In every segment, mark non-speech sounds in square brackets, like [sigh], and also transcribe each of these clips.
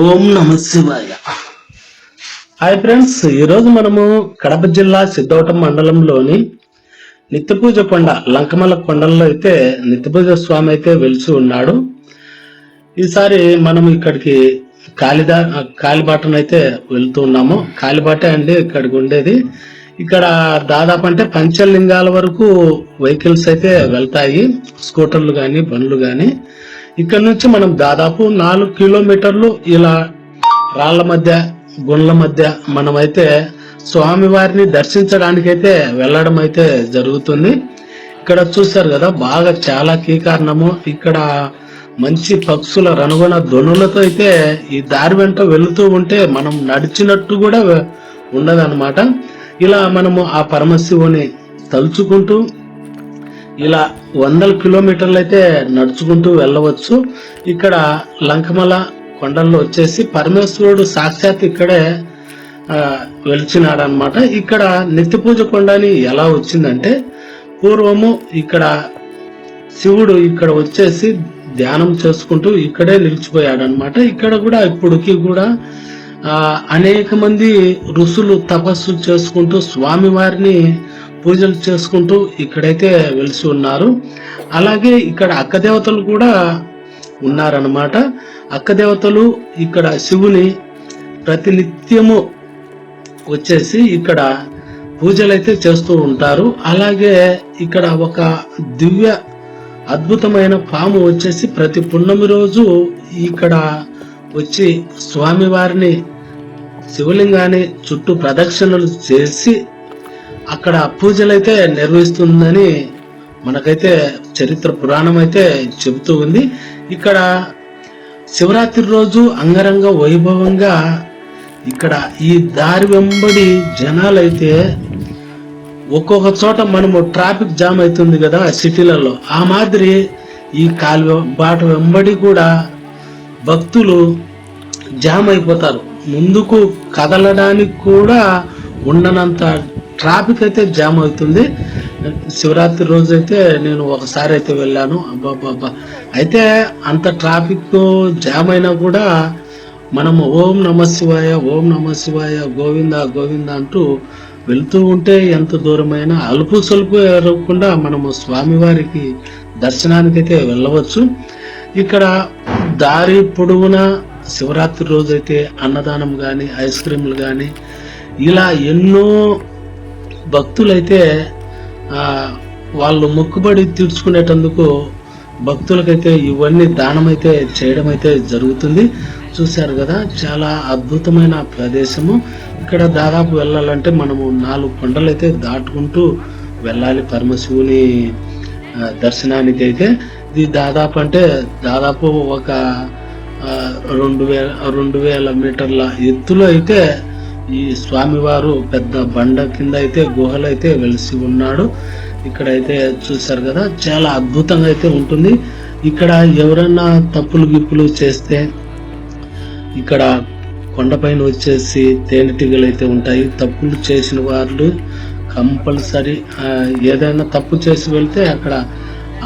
ఓం నమ శివాయ. Hi friends ఈరోజు మనము కడప జిల్లా సిద్ధవటం మండలంలోని నిత్యపూజ కొండ లంకమల కొండల్లో అయితే నిత్యపూజ స్వామి అయితే వెలిసి ఉన్నాడు. ఈసారి మనం ఇక్కడికి కాలిదా కాలిబాటను అయితే వెళ్తూ ఉన్నాము. కాలిబాటే అండి ఇక్కడికి ఉండేది. ఇక్కడ దాదాపు అంటే పంచలింగాల వరకు వెహికల్స్ అయితే వెళ్తాయి. స్కూటర్లు కానీ బండ్లు కానీ ఇక్కడ నుంచి మనం దాదాపు నాలుగు కిలోమీటర్లు ఇలా రాళ్ళ మధ్య గుండ్ల మధ్య మనమైతే స్వామివారిని దర్శించడానికైతే వెళ్ళడం అయితే జరుగుతుంది. ఇక్కడ చూశారు కదా బాగా చాలా కీకారణము. ఇక్కడ మంచి పక్షుల రనుగొన ధ్వనులతో అయితే ఈ దారి వెంట వెళుతూ ఉంటే మనం నడిచినట్టు కూడా ఉండదన్నమాట. ఇలా మనము ఆ పరమశివుని తలుచుకుంటూ ఇలా వందల కిలోమీటర్లు అయితే నడుచుకుంటూ వెళ్ళవచ్చు. ఇక్కడ లంకమల కొండల్లో వచ్చేసి పరమేశ్వరుడు సాక్షాత్ ఇక్కడే వెలిచినాడనమాట ఇక్కడ నిత్య పూజ కొండ అని ఎలా వచ్చిందంటే పూర్వము ఇక్కడ శివుడు ఇక్కడ వచ్చేసి ధ్యానం చేసుకుంటూ ఇక్కడే నిలిచిపోయాడనమాట ఇక్కడ కూడా ఇప్పటికి కూడా ఆ, అనేక మంది ఋషులు తపస్సు చేసుకుంటూ స్వామివారిని పూజలు చేసుకుంటూ ఇక్కడైతే వెలిసి ఉన్నారు. అలాగే ఇక్కడ అక్క దేవతలు కూడా ఉన్నారనమాట అక్క దేవతలు ఇక్కడ శివుని ప్రతినిత్యము వచ్చేసి ఇక్కడ పూజలు అయితే చేస్తూ ఉంటారు. అలాగే ఇక్కడ ఒక దివ్య అద్భుతమైన పాము వచ్చేసి ప్రతి పున్నమి రోజు ఇక్కడ వచ్చి స్వామివారిని శివలింగాన్ని చుట్టూ ప్రదక్షిణలు చేసి అక్కడ పూజలైతే నిర్వహిస్తుందని మనకైతే చరిత్ర పురాణం అయితే చెబుతూ ఉంది. ఇక్కడ శివరాత్రి రోజు అంగరంగ వైభవంగా ఇక్కడ ఈ దారి వెంబడి జనాలైతే ఒక్కొక్క చోట మనము ట్రాఫిక్ జామ్ అవుతుంది కదా సిటీలలో. ఆ మాదిరి ఈ కాలువ బాట వెంబడి కూడా భక్తులు జామ్ అయిపోతారు. ముందుకు కదలడానికి కూడా ఉండనంత ట్రాఫిక్ అయితే జామ్ అవుతుంది. శివరాత్రి రోజు అయితే నేను ఒకసారి అయితే వెళ్ళాను. అబ్బాబ్బా అయితే అంత ట్రాఫిక్ జామ్ అయినా కూడా మనము ఓం నమ శివాయ ఓం నమ శివాయ గోవింద గోవింద అంటూ వెళ్తూ ఉంటే ఎంత దూరమైనా అలుపు సలుపు ఎరగకుండా మనము స్వామివారికి దర్శనానికైతే వెళ్ళవచ్చు. ఇక్కడ దారి పొడవునా శివరాత్రి రోజైతే అన్నదానం కానీ ఐస్ క్రీమ్లు కానీ ఇలా ఎన్నో భక్తులైతే వాళ్ళు మొక్కుబడి తీర్చుకునేటందుకు భక్తులకైతే ఇవన్నీ దానం అయితే చేయడం అయితే జరుగుతుంది. చూశారు కదా చాలా అద్భుతమైన ప్రదేశము. ఇక్కడ దాదాపు వెళ్ళాలంటే మనము నాలుగు కొండలు అయితే దాటుకుంటూ వెళ్ళాలి పరమశివుని దర్శనానికి అయితే. ఇది దాదాపు అంటే దాదాపు ఒక రెండు వేల రెండు వేల మీటర్ల ఎత్తులో అయితే ఈ స్వామివారు పెద్ద బండ కింద అయితే గుహలు అయితే వెలిసి ఉన్నాడు. ఇక్కడైతే చూశారు కదా చాలా అద్భుతంగా అయితే ఉంటుంది. ఇక్కడ ఎవరైనా తప్పులు గిప్పులు చేస్తే ఇక్కడ కొండపైన వచ్చేసి తేనెటీగలు అయితే ఉంటాయి. తప్పులు చేసిన వాళ్ళు కంపల్సరీ ఏదైనా తప్పు చేసి వెళ్తే అక్కడ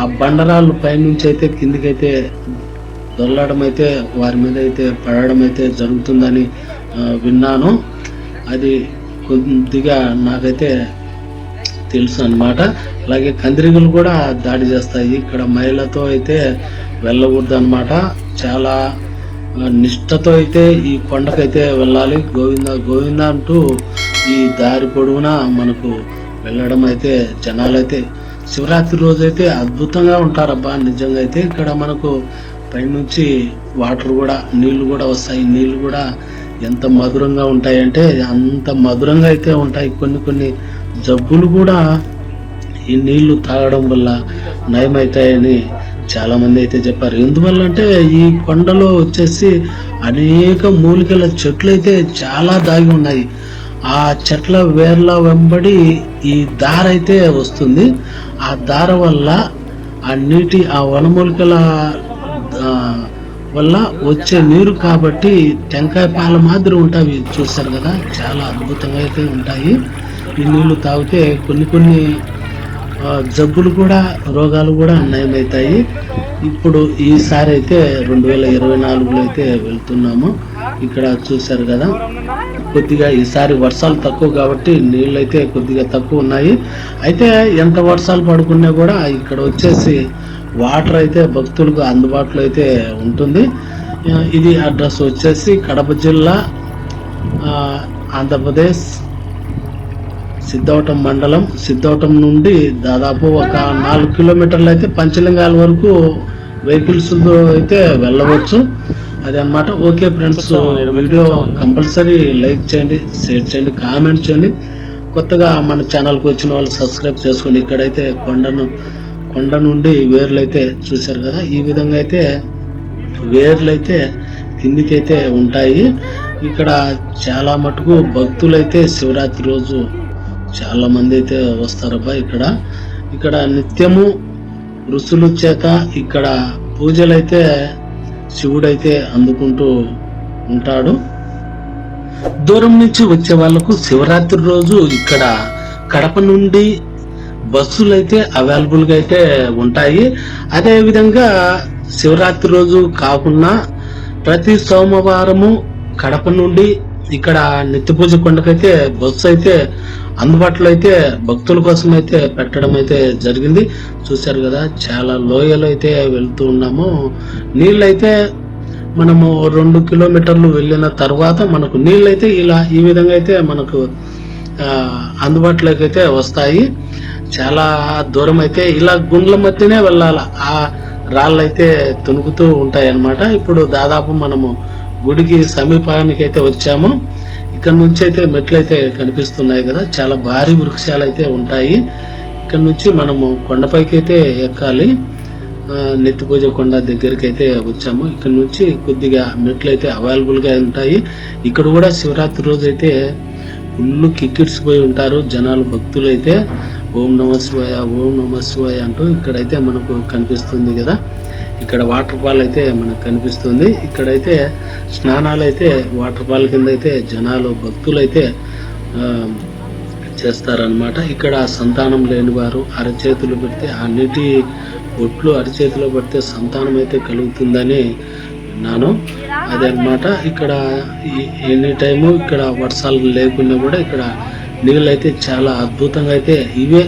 ఆ బండరాళ్ళు పైనుంచి అయితే కిందికైతే దొల్లడం అయితే వారి మీద అయితే పడడం అయితే జరుగుతుందని విన్నాను. అది కొద్దిగా నాకైతే తెలుసు అనమాట అలాగే కందిరీగలు కూడా దాడి చేస్తాయి. ఇక్కడ మహిళతో అయితే వెళ్ళకూడదు అనమాట చాలా నిష్టతో అయితే ఈ కొండకైతే వెళ్ళాలి. గోవింద గోవింద అంటూ ఈ దారి పొడవునా మనకు వెళ్ళడం అయితే జనాలైతే శివరాత్రి రోజు అయితే అద్భుతంగా ఉంటారబ్బా నిజంగా అయితే. ఇక్కడ మనకు పైనుంచి వాటర్ కూడా నీళ్ళు కూడా వస్తాయి. నీళ్ళు కూడా ఎంత మధురంగా ఉంటాయంటే అంత మధురంగా అయితే ఉంటాయి. కొన్ని కొన్ని జబ్బులు కూడా ఈ నీళ్ళు తాగడం వల్ల నయమవుతాయని చాలా మంది అయితే చెప్పారు. ఎందువల్ల అంటే ఈ కొండలో వచ్చేసి అనేక మూలికల చెట్లు అయితే చాలా దాగి ఉన్నాయి. ఆ చెట్ల వేర్ల వెంబడి ఈ దార అయితే వస్తుంది. ఆ దార వల్ల ఆ నీటి ఆ వనమూలికల వల్ల వచ్చే నీరు కాబట్టి టెంకాయ పాల మాదిరి ఉంటాయి. చూస్తారు కదా చాలా అద్భుతంగా అయితే ఉంటాయి. ఈ నీళ్ళు తాగితే కొన్ని కొన్ని జబ్బులు కూడా రోగాలు కూడా నయమవుతాయి. ఇప్పుడు ఈసారి అయితే రెండు వేల ఇరవై నాలుగులో అయితే వెళ్తున్నాము. ఇక్కడ చూశారు కదా కొద్దిగా ఈసారి వర్షాలు తక్కువ కాబట్టి నీళ్ళు అయితే కొద్దిగా తక్కువ ఉన్నాయి. అయితే ఎంత వర్షాలు పడుకున్నా కూడా ఇక్కడ వచ్చేసి వాటర్ అయితే భక్తులకు అందుబాటులో అయితే ఉంటుంది. ఇది అడ్రస్ వచ్చేసి కడప జిల్లా ఆంధ్రప్రదేశ్ సిద్ధవటం మండలం. సిద్ధవటం నుండి దాదాపు ఒక నాలుగు కిలోమీటర్లు అయితే పంచలింగాల వరకు వెహికల్స్ అయితే వెళ్ళవచ్చు. అదే అన్నమాట. Okay friends video compulsory like చేయండి షేర్ చేయండి కామెంట్ చేయండి. కొత్తగా మన ఛానల్కి వచ్చిన వాళ్ళు సబ్స్క్రైబ్ చేసుకోండి ఇక్కడైతే కొండను కొండ నుండి వేర్లు అయితే చూశారు కదా ఈ విధంగా అయితే వేర్లు అయితే కిందికైతే ఉంటాయి. ఇక్కడ చాలా మటుకు భక్తులైతే శివరాత్రి రోజు చాలా మంది అయితే వస్తారబ్బా ఇక్కడ. ఇక్కడ నిత్యము ఋషులు చేత ఇక్కడ పూజలైతే శివుడైతే అందుకుంటూ ఉంటాడు. దూరం నుంచి వచ్చే వాళ్ళకు శివరాత్రి రోజు ఇక్కడ కడప నుండి బస్సులు అయితే అవైలబుల్గా అయితే ఉంటాయి. అదేవిధంగా శివరాత్రి రోజు కాకుండా ప్రతి సోమవారము కడప నుండి ఇక్కడ నిత్యపూజ కొండకైతే బస్సు అయితే అందుబాటులో అయితే భక్తుల కోసం అయితే పెట్టడం అయితే జరిగింది. చూశారు కదా చాలా లోయలు అయితే వెళ్తూ ఉన్నాము. నీళ్ళైతే మనము రెండు కిలోమీటర్లు వెళ్ళిన తర్వాత మనకు నీళ్ళు అయితే ఇలా ఈ విధంగా అయితే మనకు అందుబాటులోకి అయితే వస్తాయి. చాలా దూరం అయితే ఇలా గుండ్ల మధ్యనే వెళ్ళాల. ఆ రాళ్ళు అయితే తునుకుతూ ఉంటాయి అన్నమాట ఇప్పుడు దాదాపు మనము గుడికి సమీపానికి అయితే వచ్చాము. ఇక్కడ నుంచి అయితే మెట్లు అయితే కనిపిస్తున్నాయి కదా. చాలా భారీ వృక్షాలు అయితే ఉంటాయి. ఇక్కడ నుంచి మనము కొండపైకి అయితే ఎక్కాలి నెత్తిపూజ కొండ దగ్గరికి అయితే వచ్చాము. ఇక్కడ నుంచి కొద్దిగా మెట్లు అయితే అవైలబుల్గా ఉంటాయి. ఇక్కడ కూడా శివరాత్రి రోజు అయితే ఫుల్ కిక్కిడ్స్ పోయి ఉంటారు జనాలు భక్తులు అయితే ఓం నమ శివాయ ఓం నమ శివాయ అంటూ ఇక్కడైతే మనకు కనిపిస్తుంది కదా. ఇక్కడ వాటర్ ఫాల్ అయితే మనకు కనిపిస్తుంది. ఇక్కడైతే స్నానాలు అయితే వాటర్ ఫాల్ కింద అయితే జనాలు భక్తులు అయితే చేస్తారనమాట ఇక్కడ సంతానం లేని వారు అరచేతులు పెడితే ఆ నీటి బొట్లు అరచేతిలో పెడితే సంతానం అయితే కలుగుతుందని విన్నాను. అదే అన్నమాట ఇక్కడ ఎనీ టైము ఇక్కడ వర్షాలు లేకున్నా కూడా ఇక్కడ నీళ్ళు అయితే చాలా అద్భుతంగా అయితే ఇవే.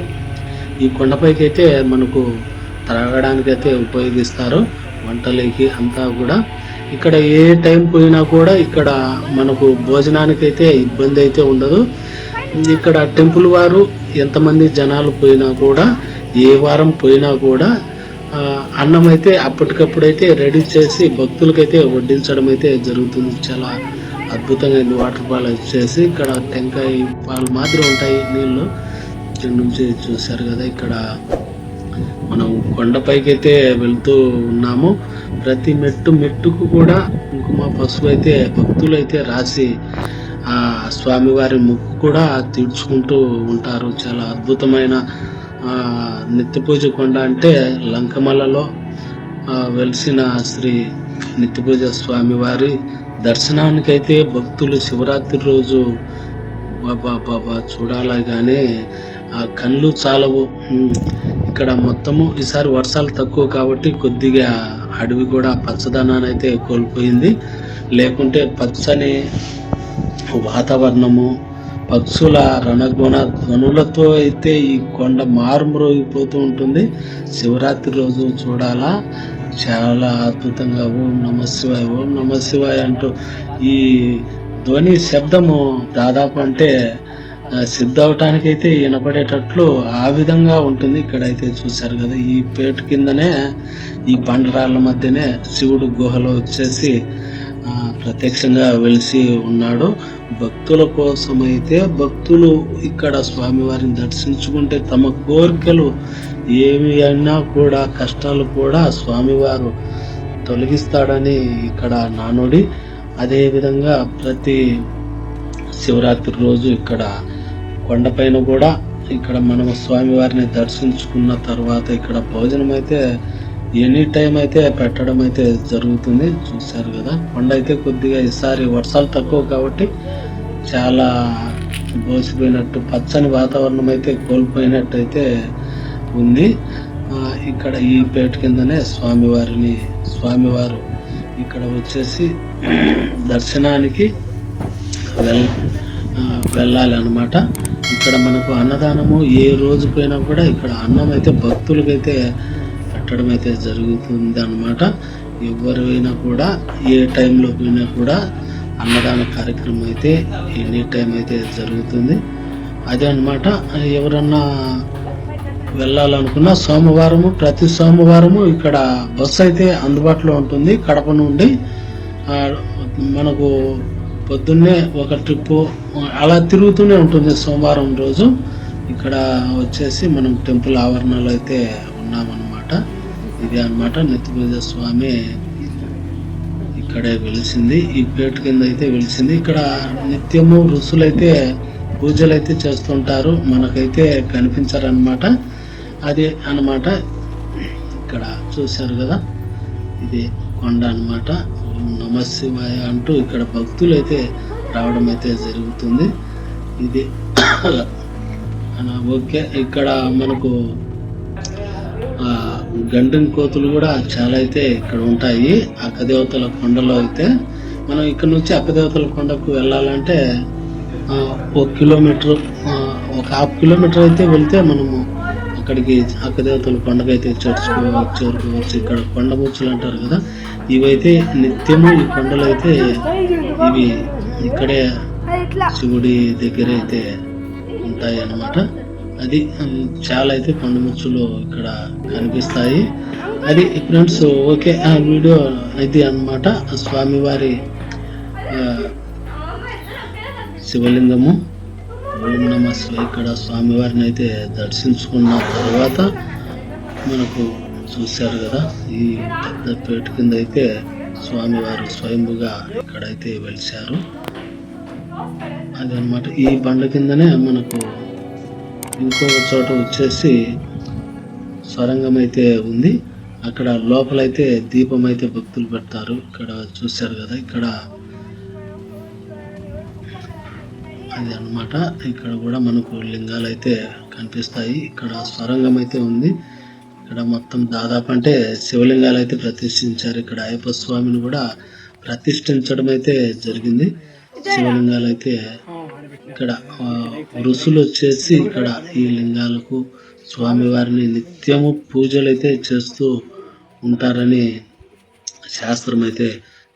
ఈ కొండపైకి అయితే మనకు త్రాగడానికి అయితే ఉపయోగిస్తారు వంటలకి అంతా కూడా. ఇక్కడ ఏ టైం పోయినా కూడా ఇక్కడ మనకు భోజనానికి అయితే ఇబ్బంది అయితే ఉండదు. ఇక్కడ టెంపుల్ వారు ఎంతమంది జనాలు పోయినా కూడా ఏ వారం పోయినా కూడా అన్నం అయితే అప్పటికప్పుడు అయితే రెడీ చేసి భక్తులకైతే వడ్డించడం అయితే జరుగుతుంది. చాలా అద్భుతంగా ఉంది వాటర్ ఫాల్ వచ్చేసి ఇక్కడ టెంకాయ పాలు మాత్రమే ఉంటాయి నీళ్ళు. ఇక్కడ నుంచి చూశారు కదా ఇక్కడ మనం కొండపైకి అయితే వెళ్తూ ఉన్నాము. ప్రతి మెట్టు మెట్టుకు కూడా కుంకుమ పసుపు అయితే భక్తులు అయితే రాసి ఆ స్వామివారి ముక్కు కూడా తీర్చుకుంటూ ఉంటారు. చాలా అద్భుతమైన నిత్యపూజ కొండ అంటే లంకమలలో వెలిసిన శ్రీ నిత్యపూజ స్వామివారి దర్శనానికైతే భక్తులు శివరాత్రి రోజు బాబా బాబా చూడాలగానే కానీ ఆ కళ్ళు చాలవు. ఇక్కడ మొత్తము ఈసారి వర్షాలు తక్కువ కాబట్టి కొద్దిగా అడవి కూడా పచ్చదనాన్ని అయితే కోల్పోయింది. లేకుంటే పచ్చని వాతావరణము పక్షుల రణగుణ ధ్వనులతో అయితే ఈ కొండ మారుమ్రోగిపోతూ ఉంటుంది. శివరాత్రి రోజు చూడాలా. చాలా అద్భుతంగా ఓం నమ శివాయ ఓం నమ శివాయ అంటూ ఈ ధ్వని శబ్దము దాదాపు అంటే సిద్ధ సిద్ధవటానికి అయితే వినపడేటట్లు ఆ విధంగా ఉంటుంది. ఇక్కడైతే చూశారు కదా ఈ పేటు కిందనే ఈ బండరాళ్ళ మధ్యనే శివుడు గుహలో వచ్చేసి ప్రత్యక్షంగా వెలిసి ఉన్నాడు. భక్తుల కోసం అయితే భక్తులు ఇక్కడ స్వామివారిని దర్శించుకుంటే తమ కోరికలు ఏమి అయినా కూడా కష్టాలు కూడా స్వామివారు తొలగిస్తాడని ఇక్కడ నానుడి. అదేవిధంగా ప్రతి శివరాత్రి రోజు ఇక్కడ కొండపైన కూడా ఇక్కడ మనం స్వామివారిని దర్శించుకున్న తర్వాత ఇక్కడ భోజనం అయితే ఎనీ టైం అయితే పెట్టడం అయితే జరుగుతుంది చూశారు కదా. కొండ అయితే కొద్దిగా ఈసారి వర్షాలు తక్కువ కాబట్టి చాలా బోసిపోయినట్టు పచ్చని వాతావరణం అయితే కోల్పోయినట్టు అయితే ఉంది ఇక్కడ ఈ పేట కిందనే స్వామివారిని స్వామివారు ఇక్కడ వచ్చేసి దర్శనానికి వెల్ వెళ్ళాలి అనమాట ఇక్కడ మనకు అన్నదానము ఏ రోజు పోయినా కూడా ఇక్కడ అన్నం అయితే భక్తులకైతే పెట్టడం అయితే జరుగుతుంది అనమాట ఎవరైనా కూడా ఏ టైంలో పోయినా కూడా అన్నదాన కార్యక్రమం అయితే ఎనీ టైం అయితే జరుగుతుంది. అదే అన్నమాట ఎవరన్నా వెళ్ళాలనుకున్న సోమవారము ప్రతి సోమవారము ఇక్కడ బస్సు అయితే అందుబాటులో ఉంటుంది. కడప నుండి మనకు పొద్దున్నే ఒక ట్రిప్పు అలా తిరుగుతూనే ఉంటుంది సోమవారం రోజు. ఇక్కడ వచ్చేసి మనం టెంపుల్ ఆవరణలో అయితే ఉన్నామన్నమాట. ఇది అన్నమాట. నెత్తిమీద స్వామి ఇక్కడే వెలిసింది. ఈ పేట కింద అయితే వెలిసింది. ఇక్కడ నిత్యము ఋషులైతే పూజలు అయితే చేస్తుంటారు. మనకైతే కనిపించారనమాట అది అన్నమాట. ఇక్కడ చూశారు కదా? ఇది కొండ అన్నమాట. ఓం నమ శివాయ అంటూ ఇక్కడ భక్తులు అయితే రావడం అయితే జరుగుతుంది. ఇది ఓకే [coughs] ఇక్కడ మనకు గండం కోతులు కూడా చాలా అయితే ఇక్కడ ఉంటాయి. అక్కదేవతల కొండలో అయితే మనం ఇక్కడ నుంచి అక్కదేవతల కొండకు వెళ్ళాలంటే ఒక కిలోమీటర్ ఒక హాఫ్ కిలోమీటర్ అయితే వెళ్తే మనము అక్కడికి అక్కదేవతల కొండకు అయితే చేర్చుకో చేరుకోవచ్చు. ఇక్కడ కొండ ముచ్చులు అంటారు కదా ఇవైతే నిత్యము ఈ కొండలు అయితే ఇవి ఇక్కడే శివుడి దగ్గర అయితే ఉంటాయి అన్నమాట అది చాలా అయితే కొండముచ్చులు ఇక్కడ కనిపిస్తాయి. అది ఫ్రెండ్స్ ఓకే ఆ వీడియో ఇది అన్నమాట. స్వామివారి శివలింగము. ఓం నమ ఇక్కడ స్వామివారిని అయితే దర్శించుకున్న తర్వాత మనకు చూశారు కదా ఈ పెద్ద పేట కింద అయితే స్వామివారు స్వయంభుగా ఇక్కడైతే వెలిశారు. అదనమాట ఈ బండ కిందనే మనకు ఇంకొక చోట వచ్చేసి సొరంగం అయితే ఉంది. అక్కడ లోపలైతే దీపం అయితే భక్తులు పెడతారు. ఇక్కడ చూశారు కదా ఇక్కడ అది అన్నమాట. ఇక్కడ కూడా మనకు లింగాలు అయితే కనిపిస్తాయి. ఇక్కడ స్వరంగం అయితే ఉంది. ఇక్కడ మొత్తం దాదాపు అంటే శివలింగాలు అయితే ప్రతిష్ఠించారు. ఇక్కడ అయ్యప్ప స్వామిని కూడా ప్రతిష్ఠించడం అయితే జరిగింది. శివలింగాలు అయితే ఇక్కడ ఋషులు వచ్చేసి ఇక్కడ ఈ లింగాలకు స్వామివారిని నిత్యము పూజలు అయితే చేస్తూ ఉంటారని శాస్త్రం అయితే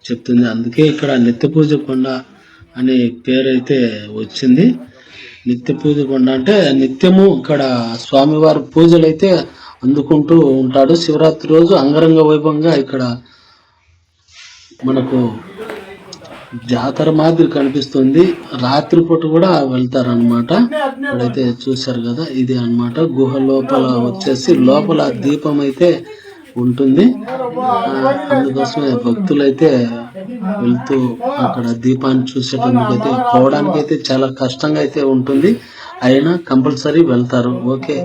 చెప్తుంది. అందుకే ఇక్కడ నిత్య పూజ కొండ అనే పేరు అయితే వచ్చింది. నిత్య పూజ కొండ అంటే నిత్యము ఇక్కడ స్వామివారి పూజలు అయితే అందుకుంటూ ఉంటాడు. శివరాత్రి రోజు అంగరంగ వైభవంగా ఇక్కడ మనకు జాతర మాదిరి కనిపిస్తుంది. రాత్రిపూట కూడా వెళ్తారనమాట ఇప్పుడైతే చూశారు కదా ఇది అన్నమాట. గుహ లోపల వచ్చేసి లోపల దీపం అయితే ఉంటుంది. ఆ, అందుకోసమే భక్తులైతే వెళ్తూ అక్కడ దీపాన్ని చూసేటందుకు అయితే పోవడానికి అయితే చాలా కష్టంగా అయితే ఉంటుంది. అయినా కంపల్సరీ వెళ్తారు. ఓకే.